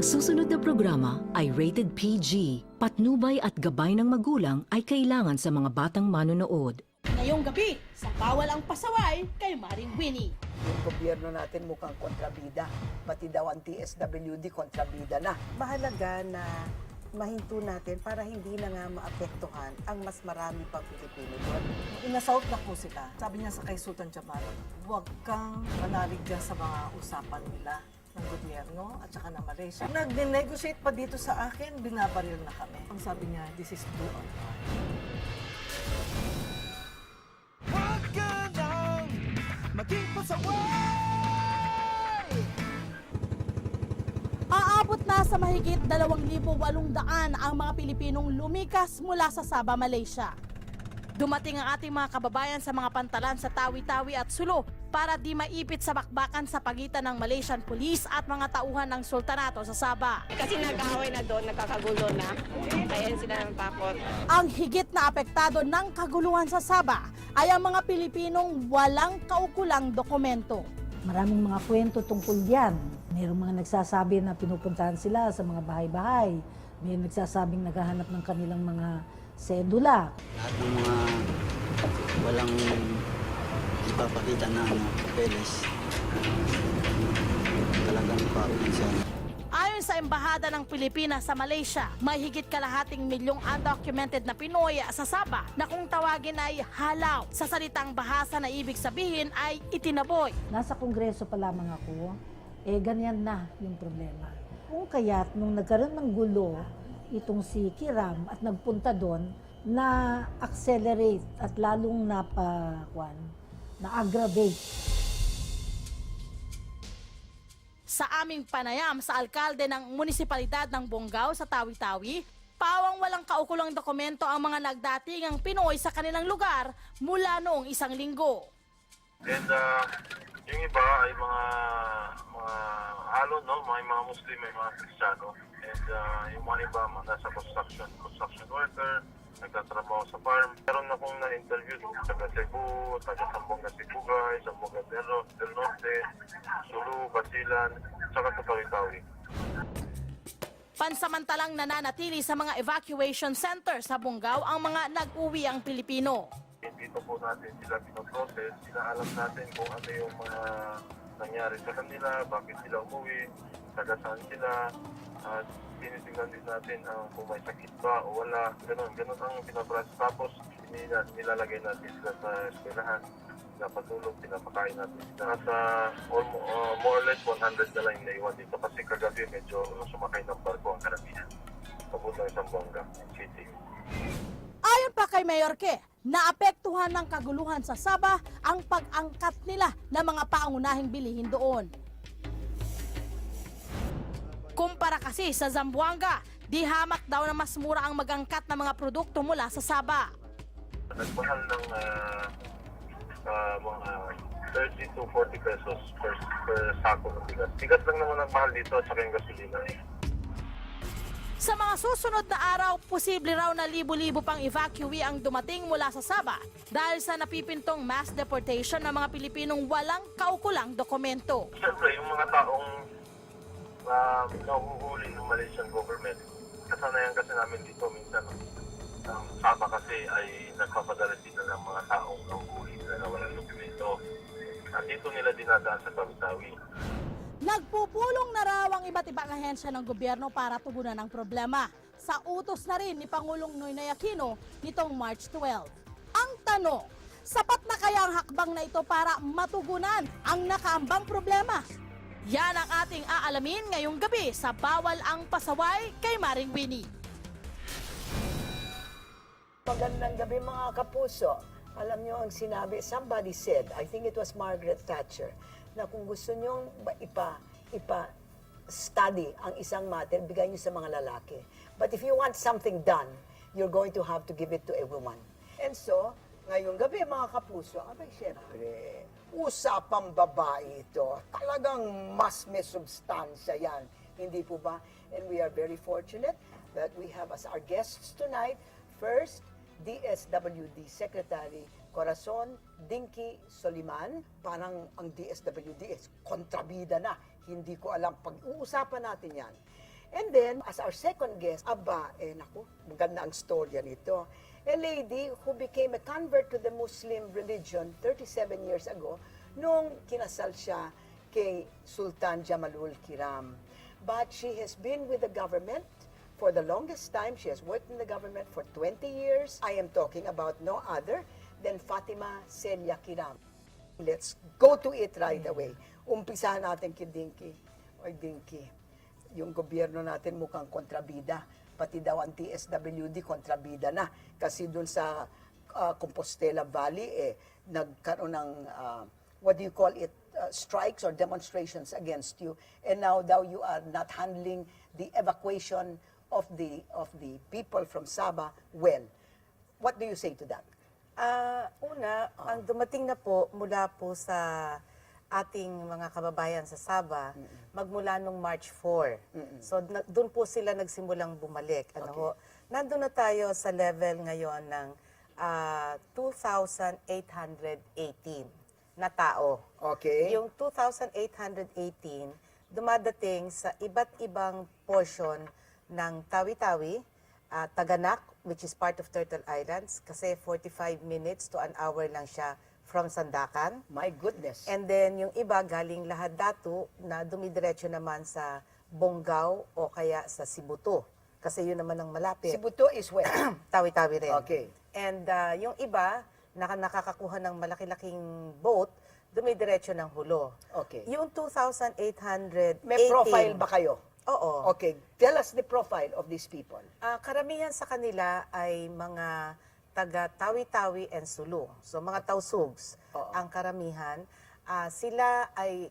Ang susunod na programa ay rated PG. Patnubay at gabay ng magulang ay kailangan sa mga batang manonood. Ngayong gabi, sa Bawal ang Pasaway kay Maring Winnie. Yung gobyerno natin mukhang kontrabida. Pati daw ang TSWD kontrabida na. mahalaga na mahinto natin para hindi na nga maapektuhan ang mas marami pang Pilipino doon. Inassault na po sila. Sabi niya sa kay Sultan Chamorro, huwag kang manalig dyan sa mga usapan nila ng gobyerno at saka ng Malaysia. Nag-negotiate pa dito sa akin, binabaril na kami. Ang sabi niya, this is blue on Huwag ka nang maging pasaway Aabot na sa mahigit 2,800 ang mga Pilipinong lumikas mula sa Sabah, Malaysia. Dumating ang ating mga kababayan sa mga pantalan sa Tawi-Tawi at Sulu para di maipit sa bakbakan sa pagitan ng Malaysian Police at mga tauhan ng Sultanato sa Sabah. Kasi nag-away na doon, nagkakagulo na. Kaya sila natakot. Ang higit na apektado ng kaguluhan sa Sabah ay ang mga Pilipinong walang kaukulang dokumento. Maraming mga kwento tungkol diyan. Mayroong mga nagsasabi na pinupuntahan sila sa mga bahay-bahay. May nagsasabing naghahanap ng kanilang mga sedula. lahat ng mga walang ipapakita na ano, papeles, talagang pa-ulisan. Ayon sa Embahada ng Pilipinas sa Malaysia, may higit kalahating milyong undocumented na Pinoy sa Sabah na kung tawagin ay halaw. Sa salitang bahasa na ibig sabihin ay itinaboy. Nasa kongreso pa lamang ako, eh ganyan na yung problema. Kung kaya't nung nagkaroon ng gulo, itong si Kiram at nagpunta doon, na accelerate at lalong napakwan, na aggravate Sa aming panayam sa alkalde ng munisipalidad ng Bonggao sa Tawi-Tawi, pawang walang kaukulang dokumento ang mga nagdatingang Pinoy sa kanilang lugar mula noong isang linggo. And uh, yung iba ay mga mga halo, no? May mga Muslim, may mga Kristiyano. And uh, yung mga iba, mga nasa construction, construction worker, nagtatrabaho sa farm. Meron na akong na-interview taga Cebu, taga Sambonga Sibugay, Sambonga del, del Norte, Sulu, Basilan, saka sa Tawi-Tawi. Pansamantalang nananatili sa mga evacuation center sa Bonggao ang mga nag-uwi ang Pilipino. dito po natin sila pinoprocess, inaalam natin kung ano yung mga nangyari sa kanila, bakit sila umuwi, taga saan sila, at tinitingnan din natin ang kung may sakit ba o wala, ganun, ganun ang pinoprocess. Tapos nila, nilalagay natin sila sa eskwelahan, pinapatulog, pinapakain natin sila. Nasa almo- uh, more or less 100 na lang naiwan dito kasi kagabi medyo sumakay ng barko ang karamihan. Papunta ng Zamboanga City. Kay Mayor Ke, naapektuhan ng kaguluhan sa Sabah ang pag-angkat nila ng mga pangunahing bilihin doon. Kumpara kasi sa Zamboanga, di hamak daw na mas mura ang magangkat ng mga produkto mula sa Sabah. nagmahal ng ah, ah, mga 30 to 40 pesos per, per sako ng bigas. Bigas lang naman ang mahal dito at saka yung gasolina. Sa mga susunod na araw, posible raw na libo-libo pang evacuee ang dumating mula sa Sabah dahil sa napipintong mass deportation ng mga Pilipinong walang kaukulang dokumento. Siyempre, yung mga taong uh, nahuhuli ng Malaysian government, kasanayan kasi namin dito minsan. Ang Saba kasi ay nagpapadala sila ng mga taong nahuhuli na walang dokumento. At dito nila dinadaan sa Tawi-Tawi. Nagpupulong na raw ang iba't ibang ahensya ng gobyerno para tugunan ang problema. Sa utos na rin ni Pangulong Noynoy Aquino nitong March 12. Ang tanong, sapat na kaya ang hakbang na ito para matugunan ang nakaambang problema? Yan ang ating aalamin ngayong gabi sa Bawal ang Pasaway kay Maring Winnie. Magandang gabi mga kapuso. Alam nyo ang sinabi, somebody said, I think it was Margaret Thatcher, na kung gusto nyong ipa, ipa study ang isang matter, bigay nyo sa mga lalaki. But if you want something done, you're going to have to give it to a woman. And so, ngayong gabi mga kapuso, abay syempre, usapang babae ito. Talagang mas may substansya yan. Hindi po ba? And we are very fortunate that we have as our guests tonight, first, DSWD Secretary Corazon Dinky Soliman. Parang ang DSWD is kontrabida na. Hindi ko alam. Pag-uusapan natin yan. And then, as our second guest, aba, eh naku, maganda ang storya nito. A lady who became a convert to the Muslim religion 37 years ago nung kinasal siya kay Sultan Jamalul Kiram. But she has been with the government for the longest time. She has worked in the government for 20 years. I am talking about no other than Fatima Celia Kiram. Let's go to it right away. Umpisahan natin kay Dinky. Oy, Dinky, yung gobyerno natin mukhang kontrabida. Pati daw ang TSWD kontrabida na. Kasi dun sa ah, Compostela Valley, eh, nagkaroon ng, ah, what do you call it, ah, strikes or demonstrations against you. And now daw you are not handling the evacuation of the of the people from Sabah well. What do you say to that? Ah, una, ang dumating na po mula po sa ating mga kababayan sa Sabah, magmula nung March 4. So, na, doon po sila nagsimulang bumalik. Ano ho? Nandun na tayo sa level ngayon ng ah, 2,818 na tao. Okay. Yung 2,818 dumadating sa iba't ibang portion ng Tawi-Tawi, ah, Taganak, which is part of Turtle Islands, kasi 45 minutes to an hour lang siya from Sandakan. My goodness. And then yung iba galing lahat datu na dumidiretso naman sa Bonggao o kaya sa Sibuto. Kasi yun naman ang malapit. Sibuto is where? Tawi-tawi rin. Okay. And uh, yung iba, naka nakakakuha ng malaki-laking boat, dumidiretso ng hulo. Okay. Yung 2,818... May profile ba kayo? Oo. Okay. Tell us the profile of these people. Ah, karamihan sa kanila ay mga taga Tawi-Tawi and Sulu. So mga Tausugs Oo. ang karamihan. Ah, sila ay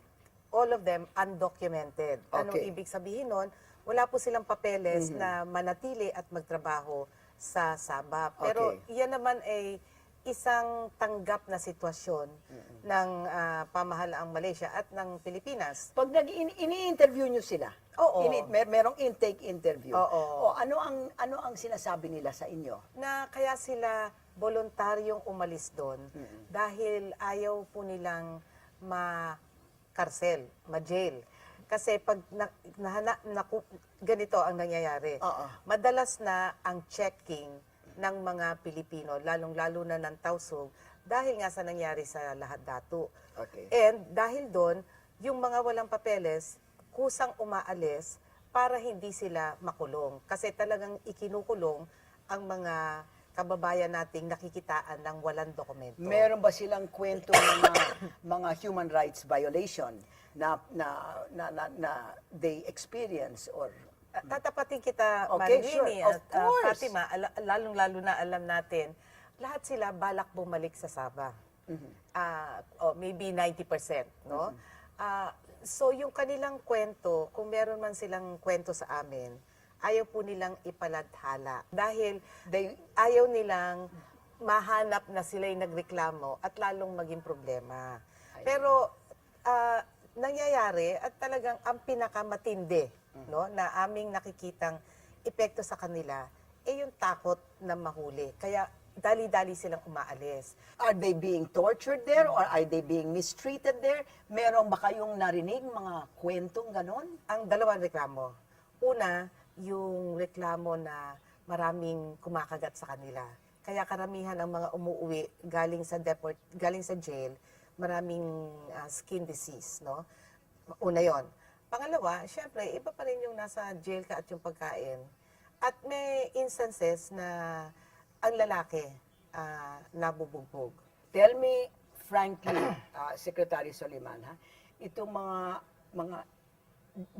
all of them undocumented. Anong Okay. ibig sabihin nun? Wala po silang papeles na manatili at magtrabaho sa Sabah. Pero Okay. yan naman ay isang tanggap na sitwasyon ng ah, pamahalaang Malaysia at ng Pilipinas. Pag nag ini-interview nyo sila, Oo. ini, mer merong intake interview. Oo. O ano ang ano ang sinasabi nila sa inyo? na kaya sila voluntaryong umalis doon dahil ayaw po nilang ma-karsel, ma-jail. Kasi pag na, nahana, naku, ganito ang nangyayari. Oo. Madalas na ang checking ng mga Pilipino, lalong-lalo na ng Tausug, dahil nga sa nangyari sa lahat datu. Okay. And dahil doon, yung mga walang papeles, kusang umaalis para hindi sila makulong. Kasi talagang ikinukulong ang mga kababayan nating nakikitaan ng walang dokumento. Meron ba silang kwento ng mga, mga human rights violation na na na, na, na they experience or Tatapatin kita, Okay, Marilyn sure. Of at course. Fatima, lalong-lalo na alam natin, lahat sila balak bumalik sa Sabah. Mm-hmm. Ah, oh, maybe 90%, no? Ah, so yung kanilang kwento, kung meron man silang kwento sa amin, ayaw po nilang ipaladhala. Dahil they ayaw nilang mahanap na sila'y nagreklamo at lalong maging problema. Pero ah, nangyayari at talagang ang pinakamatindi no na aming nakikitang epekto sa kanila eh yung takot na mahuli. Kaya dali-dali silang umaalis. are they being tortured there or are they being mistreated there? Meron ba kayong narinig mga kwentong ganon? Ang dalawang reklamo. Una, yung reklamo na maraming kumakagat sa kanila. Kaya karamihan ang mga umuwi galing sa deport, galing sa jail, maraming ah, skin disease, no? Una 'yon. Pangalawa, syempre, iba pa rin yung nasa jail ka at yung pagkain. At may instances na ang lalaki ah, nabubugbog. Tell me frankly, uh, Secretary Soliman, ha, itong mga mga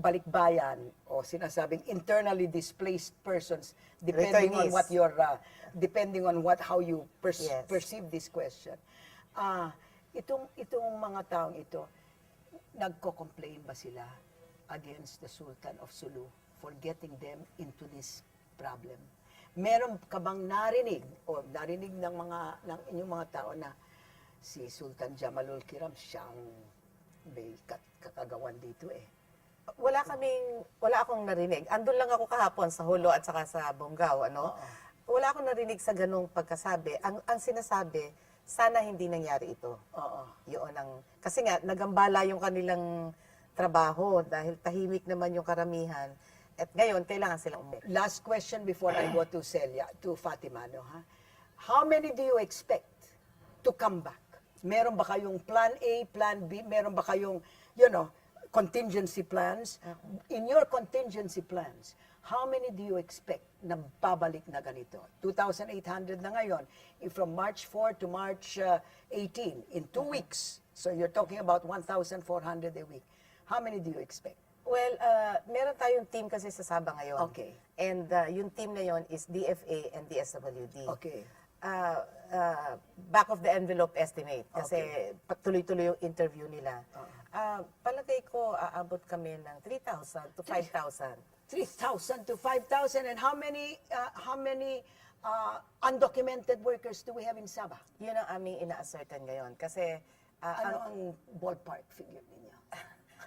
balikbayan o sinasabing internally displaced persons depending on Returnees. what your uh, depending on what how you pers- Yes. perceive this question. Ah, itong itong mga taong ito nagko-complain ba sila against the Sultan of Sulu for getting them into this problem? Meron ka bang narinig o narinig ng mga ng inyong mga tao na si Sultan Jamalul Kiram siyang may kakagawan dito eh. Wala kaming, wala akong narinig. Andun lang ako kahapon sa Hulo at saka sa Bonggao, ano? Wala akong narinig sa ganung pagkasabi. Ang, ang sinasabi, sana hindi nangyari ito. Oo. Yun ang, kasi nga, nagambala yung kanilang trabaho dahil tahimik naman yung karamihan. At ngayon, kailangan silang umuwi. Last question before I go to Celia, to Fatima, no, ha? How many do you expect to come back? Meron ba kayong plan A, plan B? Meron ba kayong, you know, contingency plans? In your contingency plans, how many do you expect na babalik na ganito? 2,800 na ngayon. If from March 4 to March uh, 18, in two weeks, so you're talking about 1,400 a week. How many do you expect? Well, uh, meron tayong team kasi sa Sabah ngayon. Okay. And uh, yung team na yon is DFA and DSWD. Okay. Uh, uh, back of the envelope estimate kasi pa- tuloy-tuloy yung interview nila. Uh, palagay ko aabot kami ng 3,000 to 5,000. 3,000 to 5,000 and how many uh, how many uh, undocumented workers do we have in Sabah? Yun ang aming ina-ascertain ngayon kasi uh, Ano ang, ang ballpark figure ninyo?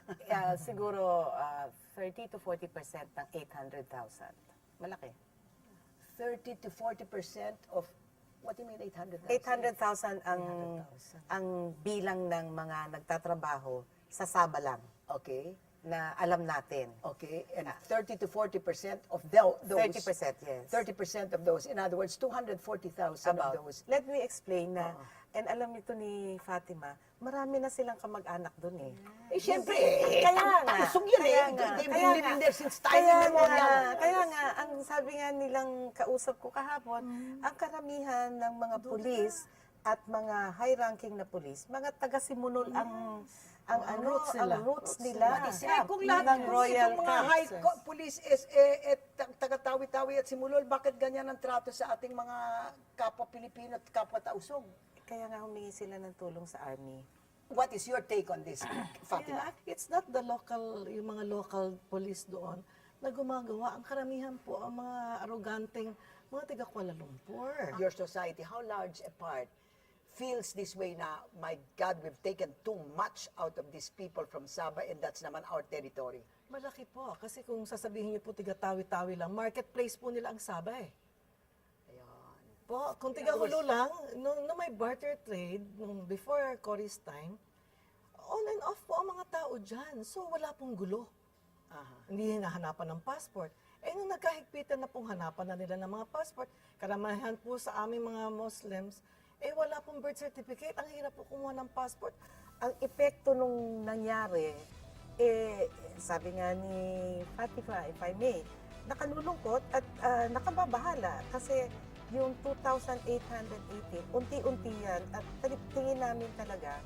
Uh, siguro uh, 30 to 40 percent ng 800,000. Malaki. 30 to 40 percent of what do you mean 800,000? 800,000 ang ang bilang ng mga nagtatrabaho sa Saba lang Okay. na alam natin. Okay. And 30 to 40 percent of tho- those 30%, yes. 30 percent of those. In other words, 240,000 of those. Let me explain na, and alam nito ni Fatima, marami na silang kamag-anak doon eh. Eh, syempre, eh, Kaya nga. talusog yan eh. kaya nga, They've kaya been living nga. there since time Kaya immemorial. nga, Kaya nga, ang sabi nga nilang kausap ko kahapon, ang karamihan ng mga pulis at mga high-ranking na pulis, mga taga-simunol ang ang ano, roots nila. ang roots nila. Eh, kung lahat ng royal itong mga high co- police is eh, eh, ta- taga-tawi-tawi at simulol, bakit ganyan ang trato sa ating mga kapwa Pilipino at kapwa tausog? Kaya nga humingi sila ng tulong sa army. What is your take on this, Fatima? Yeah, it's not the local, yung mga local police doon na gumagawa. Ang karamihan po ang mga aroganteng mga taga Kuala Lumpur. Your society, how large a part feels this way na, my God, we've taken too much out of these people from Sabah and that's naman our territory. Malaki po. Kasi kung sasabihin niyo po tiga tawi-tawi lang, marketplace po nila ang Sabah eh. Po, kung tiga hulo lang, nung, nung may barter trade, nung before Cory's time, on and off po ang mga tao dyan. So wala pong gulo. Hindi hinahanapan ng passport. Eh nung nagkahigpitan na pong hanapan na nila ng mga passport, karamihan po sa aming mga Muslims, eh wala pong birth certificate. Ang hirap po kumuha ng passport. ang epekto nung nangyari, eh, sabi nga ni Fatima, if I may, nakalulungkot at ah, nakababahala kasi yung 2,818, unti-unti yan at tingin namin talaga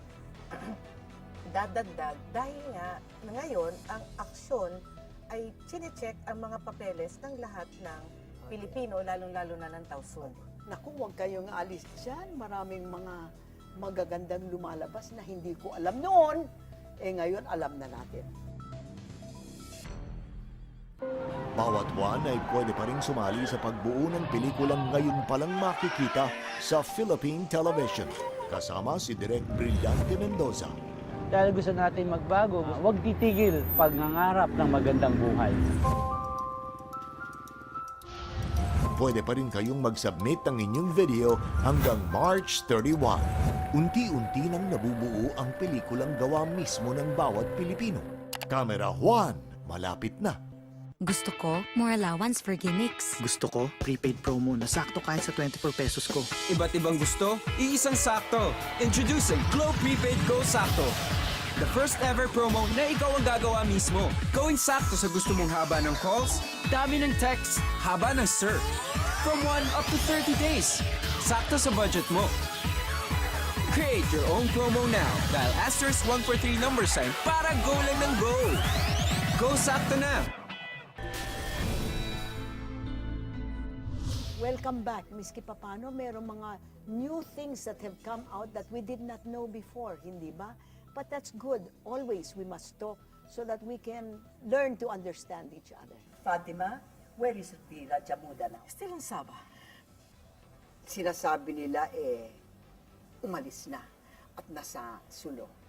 dadagdag dahil nga ngayon ang aksyon ay chinecheck ang mga papeles ng lahat ng Pilipino, lalong-lalo na ng Tausug. Naku, huwag kayong alis dyan. Maraming mga magagandang lumalabas na hindi ko alam noon. Eh ngayon, alam na natin. Bawat buwan ay pwede pa rin sumali sa pagbuo ng pelikulang ngayon palang makikita sa Philippine Television. Kasama si Direk Brillante Mendoza. Dahil gusto natin magbago, huwag titigil pagngangarap ng magandang buhay. Pwede pa rin kayong mag-submit ng inyong video hanggang March 31. Unti-unti nang nabubuo ang pelikulang gawa mismo ng bawat Pilipino. Camera Juan, malapit na. Gusto ko, more allowance for gimmicks. Gusto ko, prepaid promo na sakto kahit sa 24 pesos ko. Iba't ibang gusto, iisang sakto. Introducing Glow Prepaid Go Sakto. The first ever promo na ikaw ang gagawa mismo. Going sakto sa gusto mong haba ng calls, dami ng texts, haba ng surf. From 1 up to 30 days. Sakto sa budget mo. Create your own promo now. Dial asterisk 143 number sign para go lang ng go. Go sakto na. Welcome back, Miski Papano. Merong mga new things that have come out that we did not know before, hindi ba? But that's good. Always we must talk so that we can learn to understand each other. Fatima, where is the Rajamuda now? Still in Sabah. Sinasabi nila eh, umalis na at nasa Sulo.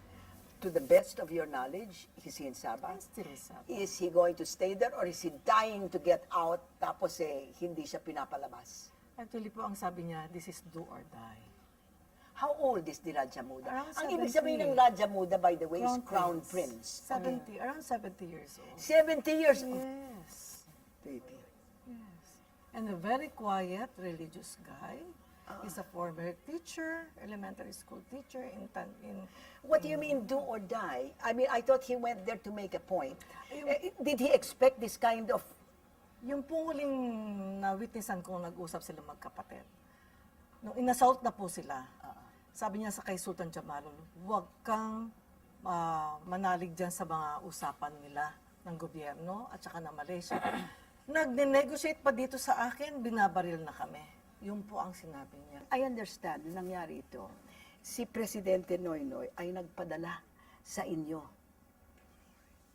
To the best of your knowledge, is he in Sabah? Still in Sabah. Is he going to stay there or is he dying to get out tapos eh, hindi siya pinapalabas? Actually po, ang sabi niya, this is do or die. How old is the Raja Muda? Around Ang ibig 70. sabihin ng Raja Muda, by the way, is Crown Prince. 70, around 70 years old. 70 years. Yes. And a very quiet, religious guy. He's a former teacher, elementary school teacher in Tan in What do you mean, do or die? I mean, I thought he went there to make a point. Eh, Did he expect this kind of... Yung pong huling na-witnessan kong nag-usap sila magkapatid. Nung inassault na po sila, sabi niya sa kay Sultan Jamalul, huwag kang ah, manalig dyan sa mga usapan nila ng gobyerno at saka ng Malaysia. Nag-negotiate pa dito sa akin, binabaril na kami. Yun po ang sinabi niya. I understand, nangyari ito. Si Presidente Noynoy ay nagpadala sa inyo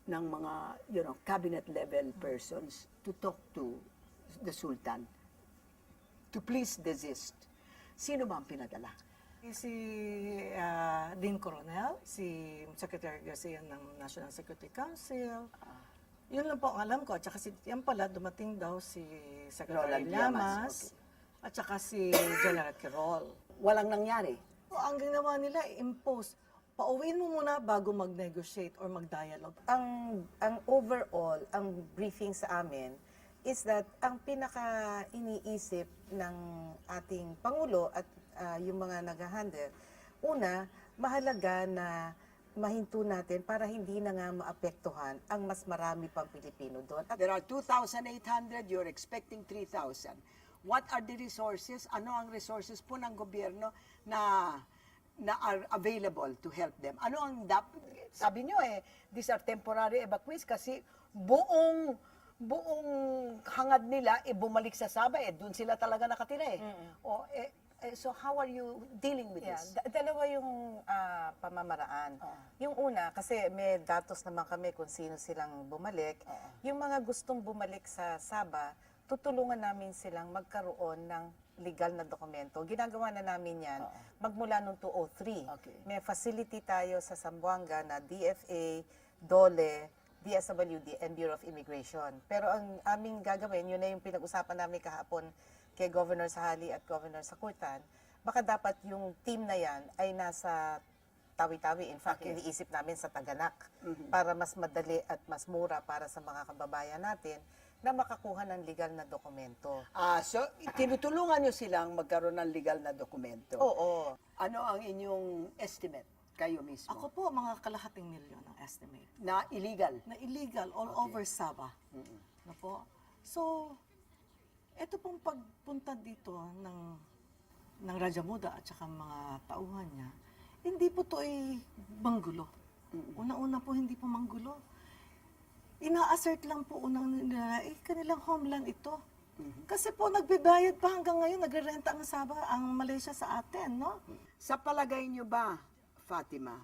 ng mga, you know, cabinet level persons to talk to the Sultan to please desist. Sino ba ang pinadala? Si ah, Dean Coronel, si Secretary Garcia ng National Security Council. Yun lang po ang alam ko. At saka si, yan pala, dumating daw si Secretary Roland Llamas, Llamas. At saka si General Quirol. Walang nangyari. So, ang ginawa nila, impose. Pauwiin mo muna bago mag-negotiate or mag-dialogue. ang ang overall ang briefing sa amin is that ang pinaka iniisip ng ating pangulo at ah, yung mga nag-handle una mahalaga na mahinto natin para hindi na nga maapektuhan ang mas marami pang Pilipino doon. At There are 2,800, you're expecting 3,000. What are the resources? Ano ang resources po ng gobyerno na na are available to help them? Ano ang dap sabi nyo eh, these are temporary evacuees kasi buong buong hangad nila eh bumalik sa Sabah eh doon sila talaga nakatira eh. O eh, eh, so how are you dealing with Yeah, this? da- dalawa yung ah, pamamaraan. Yung una, kasi may datos naman kami kung sino silang bumalik. Yung mga gustong bumalik sa Saba, tutulungan namin silang magkaroon ng legal na dokumento. Ginagawa na namin yan magmula noong 2003. Okay. May facility tayo sa Zamboanga na DFA, DOLE, DSWD, and Bureau of Immigration. Pero ang aming gagawin, yun na yung pinag-usapan namin kahapon kay Governor Sahali at Governor Sakutan, baka dapat yung team na yan ay nasa tawi-tawi. In fact, iniisip namin sa Taganak para mas madali at mas mura para sa mga kababayan natin na makakuha ng legal na dokumento. Ah, so tinutulungan nyo silang magkaroon ng legal na dokumento. Oo. Ano ang inyong estimate kayo mismo Ako po, mga kalahating milyon ang estimate. na illegal? na illegal all over Sabah. Na po. So, ito pong pagpunta dito ng ng Raja Muda at saka mga tauhan niya, hindi po to ay manggulo. Una-una po hindi po manggulo. Ina-assert lang po unang nila, eh, kanilang homeland ito. Kasi po nagbibayad pa hanggang ngayon, nagre-renta ang Sabah, ang Malaysia sa atin, no? Sa palagay nyo ba, Fatima,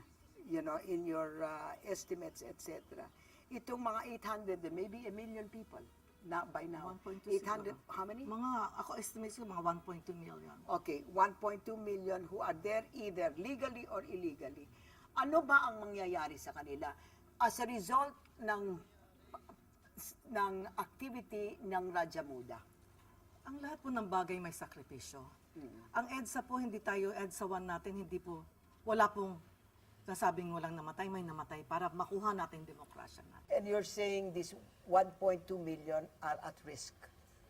you know, in your uh, estimates, etc., itong mga 800, maybe a million people, na by now, 1.2 800, siguro. how many? Mga, ako estimate ko mga 1.2 million. Okay, 1.2 million who are there either legally or illegally. Ano ba ang mangyayari sa kanila as a result ng ng activity ng Raja Muda? Ang lahat po ng bagay may sakripisyo. Ang EDSA po, hindi tayo EDSA 1 natin, hindi po, wala pong nasabing walang namatay, may namatay para makuha natin demokrasya natin. And you're saying this 1.2 million are at risk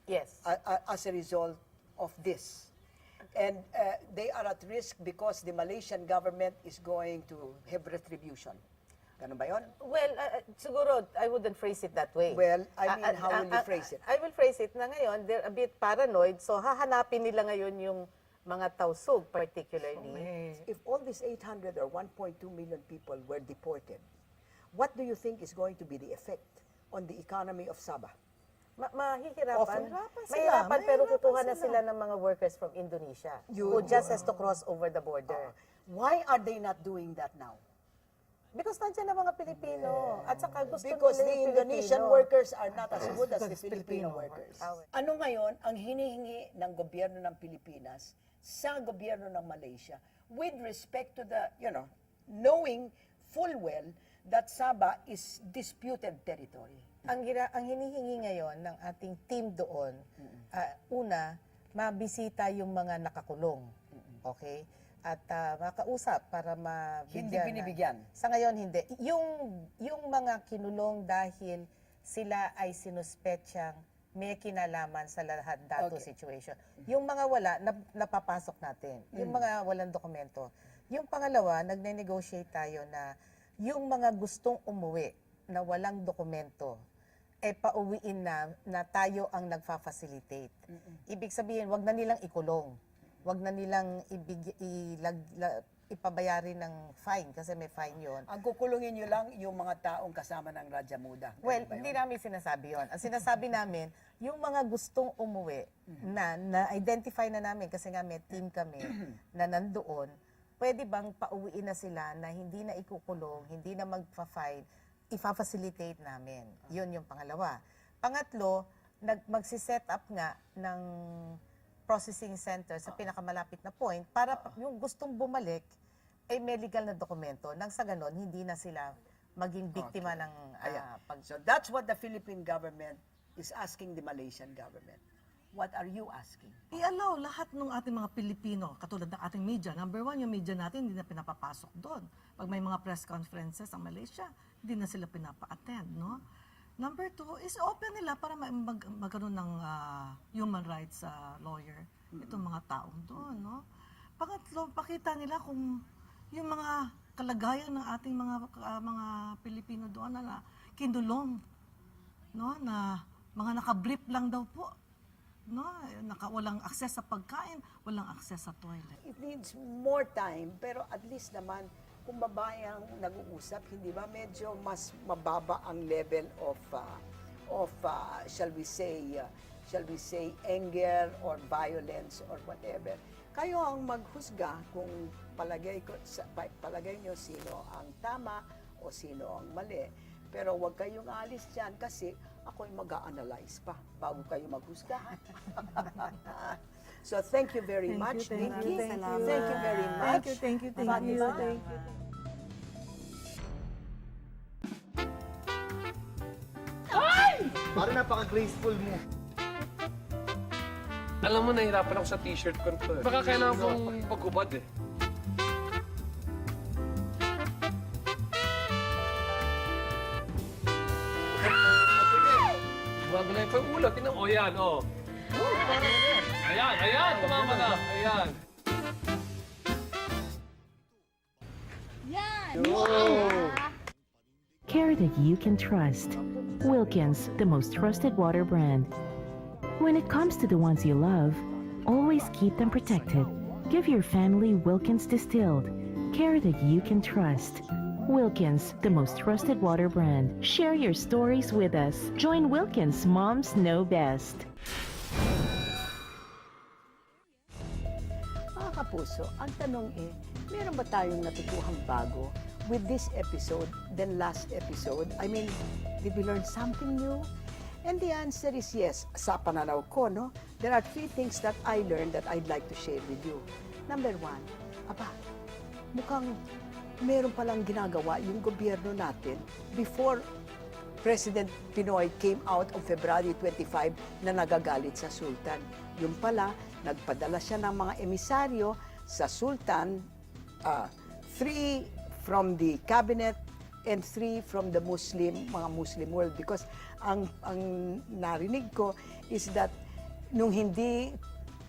Yes. as a result of this. And uh, they are at risk because the Malaysian government is going to have retribution. Ganun ba yun? Well, uh, uh, siguro, I wouldn't phrase it that way. Well, I Ah, mean, ah, how will ah, you phrase it? I will phrase it na ngayon, they're a bit paranoid, so hahanapin nila ngayon yung mga tausug particularly. If all these 800 or 1.2 million people were deported, what do you think is going to be the effect on the economy of Sabah? Ma- mahihirapan. Often. Mahirapan, pero kukuha na sila ng mga workers from Indonesia You- who just has to cross over the border. Why are they not doing that now? Because nandiyan na mga Pilipino. At saka gusto Because nila the yung Indonesian Pilipino. workers are not as good as the Filipino Filipino workers. workers. Ano ngayon ang hinihingi ng gobyerno ng Pilipinas sa gobyerno ng Malaysia with respect to the, you know, knowing full well that Sabah is disputed territory? ang, gina, ang hinihingi ngayon ng ating team doon, ah, una, mabisita yung mga nakakulong. Okay? At ah, makausap para mabigyan. Hindi na- binibigyan. Sa ngayon, hindi. Yung, yung mga kinulong dahil sila ay sinuspetsyang may kinalaman sa lahat dato Okay. situation. Yung mga wala, nap- napapasok natin. Yung Mm. mga walang dokumento. Yung pangalawa, nagne-negotiate tayo na yung mga gustong umuwi na walang dokumento, eh pauwiin na na tayo ang nagfa-facilitate. Ibig sabihin, wag na nilang ikulong. Wag na nilang ibig, ilag, la- ipabayari ng fine kasi may fine yon. Ang kukulungin nyo lang yung mga taong kasama ng Raja Muda. Well, hindi namin sinasabi yon. Ang sinasabi namin, yung mga gustong umuwi na na-identify na namin kasi nga may team kami na nandoon, pwede bang pauwiin na sila na hindi na ikukulong, hindi na magpa-fine, ifa-facilitate namin. Yun yung pangalawa. Pangatlo, nag magsi-set up nga ng processing center sa pinakamalapit na point para pa- yung gustong bumalik ay may legal na dokumento nang sa ganon hindi na sila maging biktima ng ah, pag So that's what the Philippine government is asking the Malaysian government. What are you asking? I-allow lahat ng ating mga Pilipino, katulad ng ating media. Number one, yung media natin, hindi na pinapapasok doon. Pag may mga press conferences sa Malaysia, hindi na sila pinapa-attend, no? Number two, is open nila para ma- mag, magkaroon ng ah, human rights ah, lawyer itong mga taong doon, no? Pangatlo, pakita nila kung yung mga kalagayan ng ating mga ah, mga Pilipino doon na, kinulong, no? Na mga nakabrief lang daw po no, naka, walang access sa pagkain, walang access sa toilet. It needs more time, pero at least naman, kung babae ang nag-uusap, hindi ba medyo mas mababa ang level of, uh, of uh, shall we say, uh, shall we say, anger or violence or whatever. Kayo ang maghusga kung palagay, ko, palagay nyo sino ang tama o sino ang mali. Pero huwag kayong alis dyan kasi ako'y mag-a-analyze pa bago kayo maghusga. so thank you very much, Nikki. Thank you very much. Thank you, thank you, thank you. Fatima. Thank you. Parang napaka-graceful mo. Alam mo, nahirapan ako sa t-shirt ko to eh. Baka kailangan kong paghubad eh. Gumagulay pa yung ulo. Tingnan mo. O yan, o. Ayan, ayan. Tumama na. Ayan. Care that you can trust. Wilkins, the most trusted water brand. When it comes to the ones you love, always keep them protected. Give your family Wilkins Distilled. Care that you can trust. Wilkins, the most trusted water brand. Share your stories with us. Join Wilkins Moms Know Best. Kapuso, ang tanong eh, meron ba tayong natutuhang bago with this episode than last episode? I mean, did we learn something new? And the answer is yes. Sa pananaw ko, no? There are three things that I learned that I'd like to share with you. Number one, aba, mukhang meron palang ginagawa yung gobyerno natin before President Pinoy came out on February 25 na nagagalit sa Sultan. Yung pala, nagpadala siya ng mga emisaryo sa Sultan, ah, three from the cabinet and three from the Muslim, mga Muslim world. Because ang, ang narinig ko is that nung hindi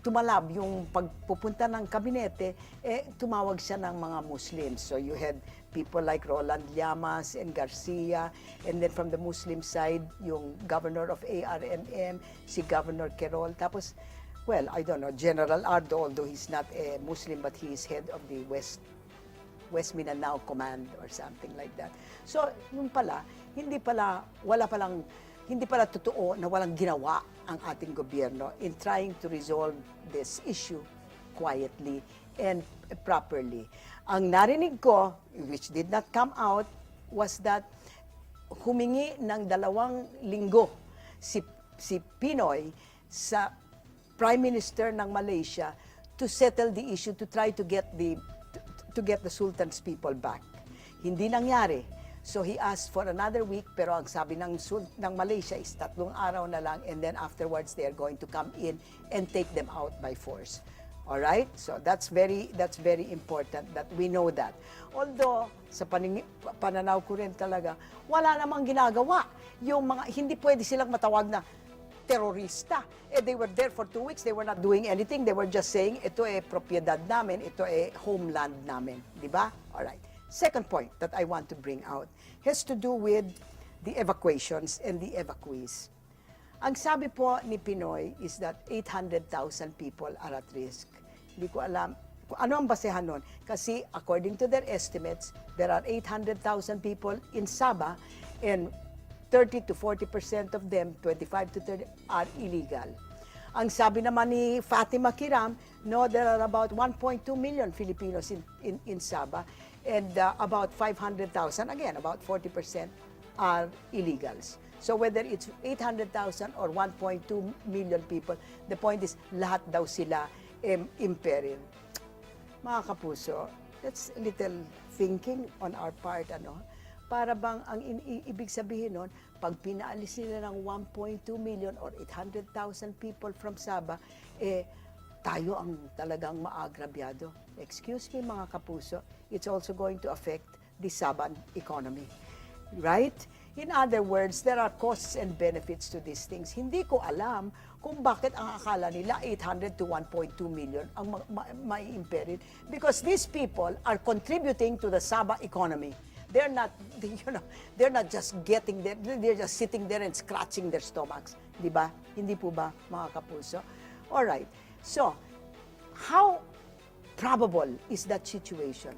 tumalab yung pagpupunta ng kabinete, eh, tumawag siya ng mga Muslims. So you had people like Roland Llamas and Garcia, and then from the Muslim side, yung governor of ARMM, si Governor Querol. Tapos, well, I don't know, General Ardo, although he's not a Muslim, but he is head of the West West Mindanao Command or something like that. So, yung pala, hindi pala, wala palang, hindi pala totoo na walang ginawa ang ating gobyerno in trying to resolve this issue quietly and properly. Ang narinig ko, which did not come out, was that humingi ng dalawang linggo si, si Pinoy sa Prime Minister ng Malaysia to settle the issue to try to get the to, to get the Sultan's people back. Hindi nangyari. So he asked for another week pero ang sabi ng ng Malaysia is tatlong araw na lang and then afterwards they are going to come in and take them out by force. All right? So that's very that's very important that we know that. Although sa paning, pananaw ko rin talaga, wala namang ginagawa. Yung mga hindi pwede silang matawag na terorista. Eh, they were there for two weeks. They were not doing anything. They were just saying, ito eh propiedad namin, ito eh homeland namin. Di ba? All right. Second point that I want to bring out has to do with the evacuations and the evacuees. Ang sabi po ni Pinoy is that 800,000 people are at risk. Hindi ko alam ano ang basehan nun. Kasi according to their estimates, there are 800,000 people in Sabah and 30 to 40% of them, 25 to 30, are illegal. Ang sabi naman ni Fatima Kiram, no, there are about 1.2 million Filipinos in, in, in Sabah and uh, about 500,000, again, about 40% are illegals. So whether it's 800,000 or 1.2 million people, the point is lahat daw sila um, imperil. Mga kapuso, that's a little thinking on our part, ano? Para bang ang ibig sabihin nun, pag pinaalis nila ng 1.2 million or 800,000 people from Sabah, eh, tayo ang talagang maagrabyado. Excuse me mga kapuso, it's also going to affect the Saban economy. Right? In other words, there are costs and benefits to these things. Hindi ko alam kung bakit ang akala nila 800 to 1.2 million ang ma- ma- mai-imperil because these people are contributing to the Sabah economy. They're not, you know, they're not just getting there, they're just sitting there and scratching their stomachs. Di ba? Hindi po ba, mga kapuso? All right. So, how probable is that situation?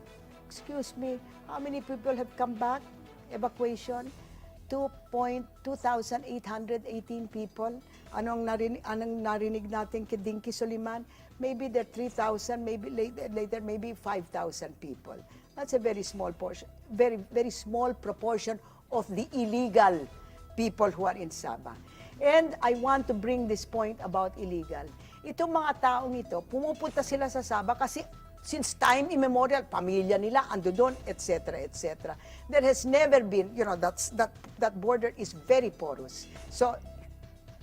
Excuse me, how many people have come back? Evacuation? 2.2818 people. Anong narinig, anong narinig natin kay Dinky Soliman? Maybe there 3,000, maybe later, later maybe 5,000 people. That's a very small portion, very very small proportion of the illegal people who are in Sabah. And I want to bring this point about illegal. Itong mga taong ito, pumupunta sila sa Sabah kasi since time immemorial, pamilya nila ando doon, etc., etc. There has never been, you know, that's, that, that border is very porous. So,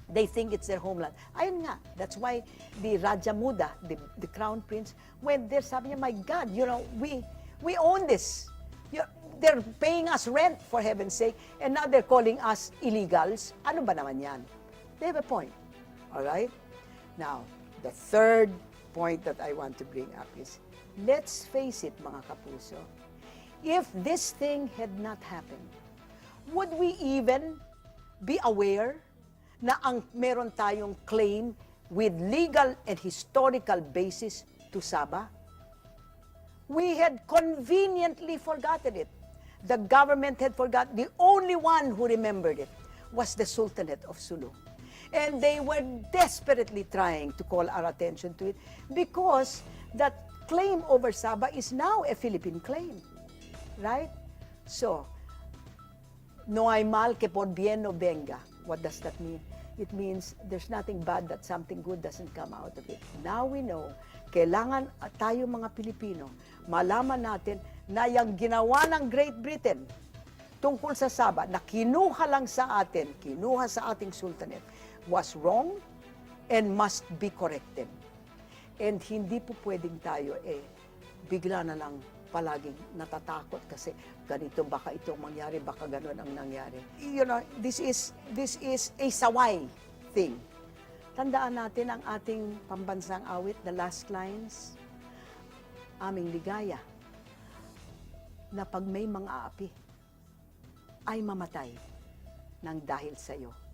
they think it's their homeland. Ayun nga, that's why the Raja Muda, the, the crown prince, went there, sabi niya, my God, you know, we, we own this. You, they're paying us rent, for heaven's sake, and now they're calling us illegals. Ano ba naman yan? They have a point. All right? Now, the third point that I want to bring up is, let's face it, mga kapuso, if this thing had not happened, would we even be aware na ang meron tayong claim with legal and historical basis to Sabah? We had conveniently forgotten it. The government had forgotten. The only one who remembered it was the Sultanate of Sulu. And they were desperately trying to call our attention to it because that claim over Sabah is now a Philippine claim. Right? So, no hay mal que por bien no venga. What does that mean? It means there's nothing bad that something good doesn't come out of it. Now we know, kailangan tayo mga Pilipino, malaman natin na yung ginawa ng Great Britain tungkol sa Sabah, na kinuha lang sa atin, kinuha sa ating sultanate, was wrong and must be corrected. And hindi po pwedeng tayo eh, bigla na lang palaging natatakot kasi ganito baka itong mangyari, baka ganun ang nangyari. You know, this is this is a saway thing. Tandaan natin ang ating pambansang awit, the last lines, aming ligaya, na pag may mga api, ay mamatay ng dahil sa iyo.